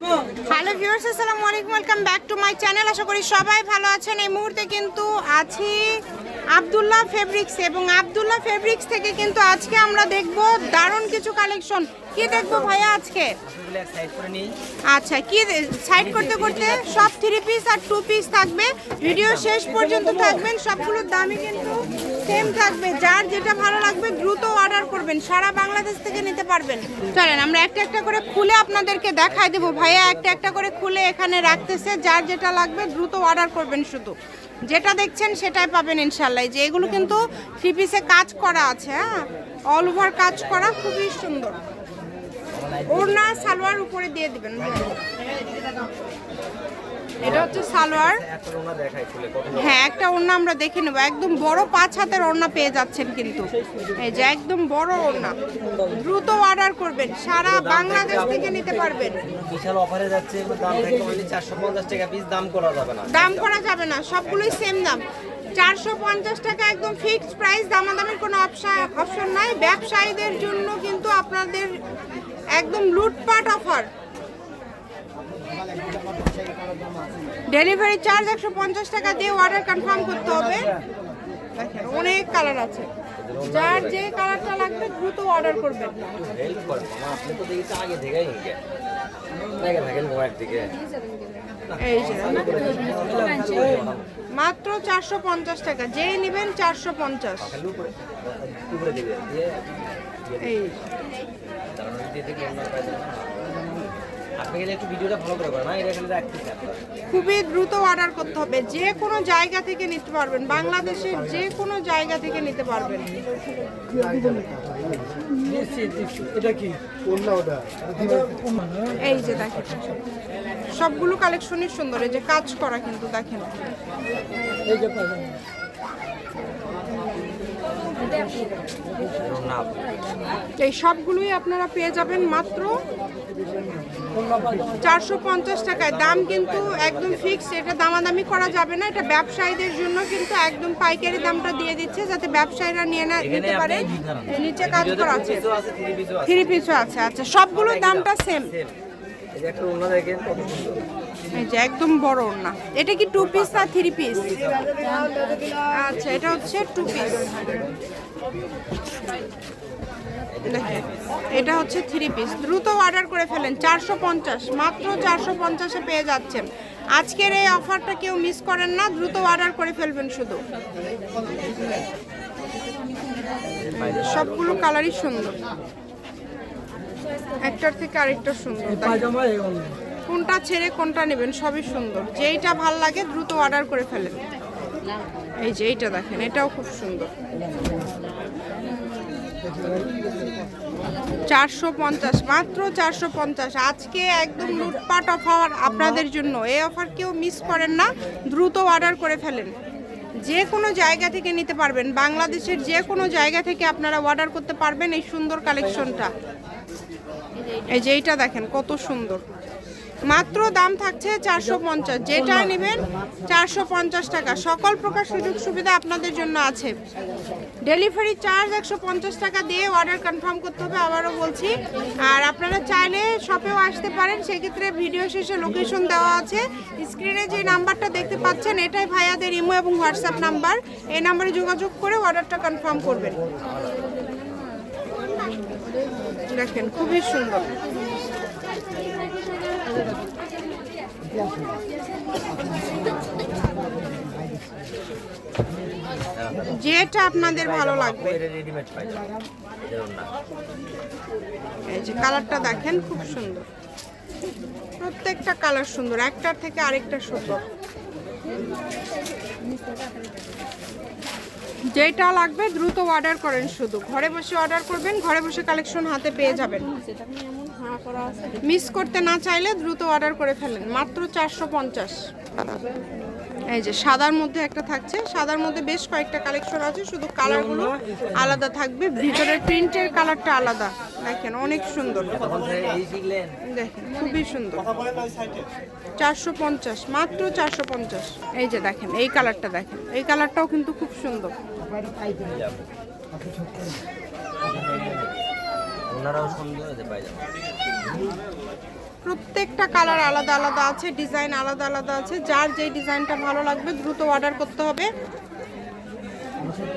Hello viewers আসসালামু আলাইকুম welcome back to my channel আশা করি সবাই ভালো আছেন। এই মুহূর্তে কিন্তু আছি আবদুল্লাহ ফেব্রিক্স এবং আবদুল্লাহ ফেব্রিক্স থেকে কিন্তু আজকে আমরা দেখব দারুণ কিছু কালেকশন কি দেখব ভাইয়া আজকে? আচ্ছা কি সাইড করতে করতে সব থ্রি পিস আর টু পিস থাকবে। ভিডিও শেষ পর্যন্ত থাকবেন। সবগুলোর দামই কিন্তু সেম থাকবে। যার যেটা ভালো লাগবে দ্রুত অর্ডার করবেন। সারা বাংলাদেশ থেকে নিতে পারবেন। চলেন, আমরা একটা একটা করে খুলে আপনাদেরকে দেখাই দেবো। ভাইয়া, একটা একটা করে খুলে এখানে রাখতেছে। যার যেটা লাগবে দ্রুত অর্ডার করবেন শুধু। যেটা দেখছেন সেটাই পাবেন ইনশাল্লাহ যে এগুলো কিন্তু থ্রি পিসে কাজ করা আছে হ্যাঁ? অল ওভার কাজ করা, খুবই সুন্দর। ওড়না, সালোয়ার উপরে দিয়ে দিবেন। এটা হচ্ছে সালোয়ার। হ্যাঁ একটা ওড়না আমরা দেখে নেব। একদম বড় পাঁচ হাতের ওড়না পেয়ে যাচ্ছেন কিন্তু। এই যে একদম বড় ওড়না। দ্রুত অর্ডার করবেন। সারা বাংলাদেশ থেকে নিতে পারবেন। বিশাল অফারে যাচ্ছে দাম অনলি চারশো পঞ্চাশ টাকা পিস দাম করা যাবে না। দাম করা যাবে না। সবগুলোই সেম দাম। চারশো পঞ্চাশ টাকা একদম ফিক্সড প্রাইস দামাদামির কোনো অপশন নাই। ব্যবসায়ীদের জন্য কিন্তু আপনাদের একদম লুটপাট অফার ডেলিভারি চার্জ একশো পঞ্চাশ টাকা দিয়ে অর্ডার কনফার্ম করতে হবে দেখেন অনেক কালার আছে যার যে কালারটা লাগবে দ্রুত অর্ডার করবেন যে মাত্র চারশো পঞ্চাশ টাকা যেই নেবেন চারশো পঞ্চাশ এই একটু ভিডিওটা ভালো করে করেন এটা আপনার খুবই দ্রুত অর্ডার করতে হবে। যে কোনো জায়গা থেকে নিতে পারবেন। বাংলাদেশের যে কোনো জায়গা থেকে নিতে পারবেন। এটা কি? এই যে দেখেন। সবগুলো কালেকশনই সুন্দর। এই যে কাজ করা কিন্তু দেখেন। এই যে এই সবগুলোই আপনারা পেয়ে যাবেন মাত্র চারশো পঞ্চাশ টাকায়। দাম কিন্তু একদম ফিক্সড এটা দামাদামি করা যাবে না। এটা ব্যবসায়ীদের জন্য কিন্তু একদম পাইকারি দামটা দিয়ে দিচ্ছে যাতে ব্যবসায়ীরা নিয়ে না নিতে পারে। নিচে কাজ করা আছে। থ্রি পিসও আছে। আচ্ছা। সবগুলোর দামটা সেম দেখেন যে একদম বড় না এটা কি টু পিস না থ্রি পিস আচ্ছা এটা হচ্ছে টু পিস এটা হচ্ছে থ্রি পিস দ্রুত অর্ডার করে ফেলেন, চারশো পঞ্চাশ। মাত্র চারশো পঞ্চাশে পেয়ে যাচ্ছেন। আজকের এই অফারটা কেউ মিস করেন না, দ্রুত অর্ডার করে ফেলবেন শুধু। সবগুলো কালারই সুন্দর। একটার থেকে আরেকটা সুন্দর কোনটা ছেড়ে কোনটা নেবেন, সবই সুন্দর। যেইটা ভালো লাগে দ্রুত অর্ডার করে ফেলেন। এই যে এইটা দেখেন, এটাও খুব সুন্দর। চারশো পঞ্চাশ, মাত্র চারশো পঞ্চাশ। আজকে একদম লুটপাট অফার আপনাদের জন্য। এই অফার কেউ মিস করেন না, দ্রুত অর্ডার করে ফেলেন। যে কোনো জায়গা থেকে নিতে পারবেন। বাংলাদেশের যে কোনো জায়গা থেকে আপনারা অর্ডার করতে পারবেন এই সুন্দর কালেকশনটা এই যে এইটা দেখেন, কত সুন্দর। মাত্র দাম থাকছে চারশো পঞ্চাশ। যেটা নেবেন চারশো পঞ্চাশ টাকা। সকল প্রকার সুযোগ সুবিধা আপনাদের জন্য আছে। ডেলিভারি চার্জ একশো পঞ্চাশ টাকা দিয়ে অর্ডার কনফার্ম করতে হবে, আবারও বলছি। আর আপনারা চাইলে শপেও আসতে পারেন। সেক্ষেত্রে ভিডিও শেষে লোকেশন দেওয়া আছে। স্ক্রিনে যে নাম্বারটা দেখতে পাচ্ছেন, এটাই ভাইয়াদের ইমো এবং হোয়াটসঅ্যাপ নাম্বার এই নাম্বারে যোগাযোগ করে অর্ডারটা কনফার্ম করবেন। দেখেন, খুবই সুন্দর। যেটা আপনাদের ভালো লাগবে। এই যে কালারটা দেখেন খুব সুন্দর। প্রত্যেকটা কালার সুন্দর একটার থেকে আরেকটা সুন্দর। যেটা লাগবে দ্রুত অর্ডার করেন শুধু। ঘরে বসে অর্ডার করবেন, ঘরে বসে কালেকশন হাতে পেয়ে যাবেন। মিস করতে না চাইলে দ্রুত অর্ডার করে ফেলেন মাত্র চারশো পঞ্চাশ। এই যে সাদার মধ্যে একটা থাকছে। সাদার মধ্যে বেশ কয়েকটা কালেকশন আছে। শুধু কালারগুলো আলাদা থাকবে। ভিতরের প্রিন্টের কালারটা আলাদা। দেখেন, অনেক সুন্দর। দেখেন, খুবই সুন্দর। চারশো পঞ্চাশ, মাত্র চারশো পঞ্চাশ। এই যে দেখেন, এই কালারটা দেখেন। এই কালারটাও কিন্তু খুব সুন্দর। যে প্রত্যেকটা কালার আলাদা আলাদা আছে, ডিজাইন আলাদা আলাদা আছে। যার যেই ডিজাইনটা ভালো লাগবে, দ্রুত অর্ডার করতে হবে।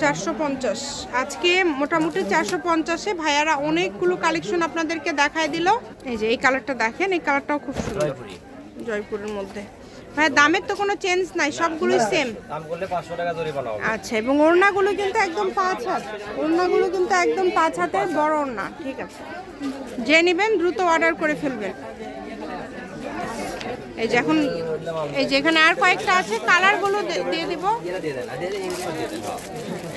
চারশো পঞ্চাশ। আজকে মোটামুটি চারশো পঞ্চাশে ভাইয়ারা অনেকগুলো কালেকশন আপনাদেরকে দেখায় দিল। এই যে এই কালারটা দেখেন এই কালারটাও খুব সুন্দর। জয়পুরের মধ্যে। ভাইয়া দামের তো কোনো চেঞ্জ নাই সবগুলোই সেম দাম করলে পাঁচশো টাকা জরিমানা হবে। আচ্ছা এবং ওড়নাগুলো কিন্তু একদম পাঁচ হাত। ওড়নাগুলো কিন্তু একদম পাঁচ হাতের বড় ওড়না ঠিক আছে। যে নেবেন দ্রুত অর্ডার করে ফেলবেন। এই যে এখন, এই যে এখানে আর কয়েকটা আছে, কালারগুলো দিয়ে দিব।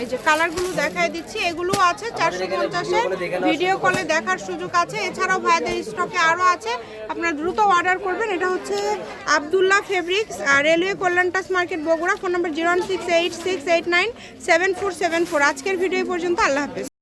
এই যে কালারগুলো দেখাই দিচ্ছি এগুলো আছে, চারশো পঞ্চাশে। ভিডিও কলে দেখার সুযোগ আছে। এছাড়াও ভাইদের স্টকে আরও আছে। আপনারা দ্রুত অর্ডার করবেন। এটা হচ্ছে আবদুল্লাহ ফেব্রিক্স আর railway কল্যাণটাস market Bogura. Phone number zero six eight six eight nine seven four seven four. আজকের ভিডিও পর্যন্ত। আল্লাহ হাফেজ।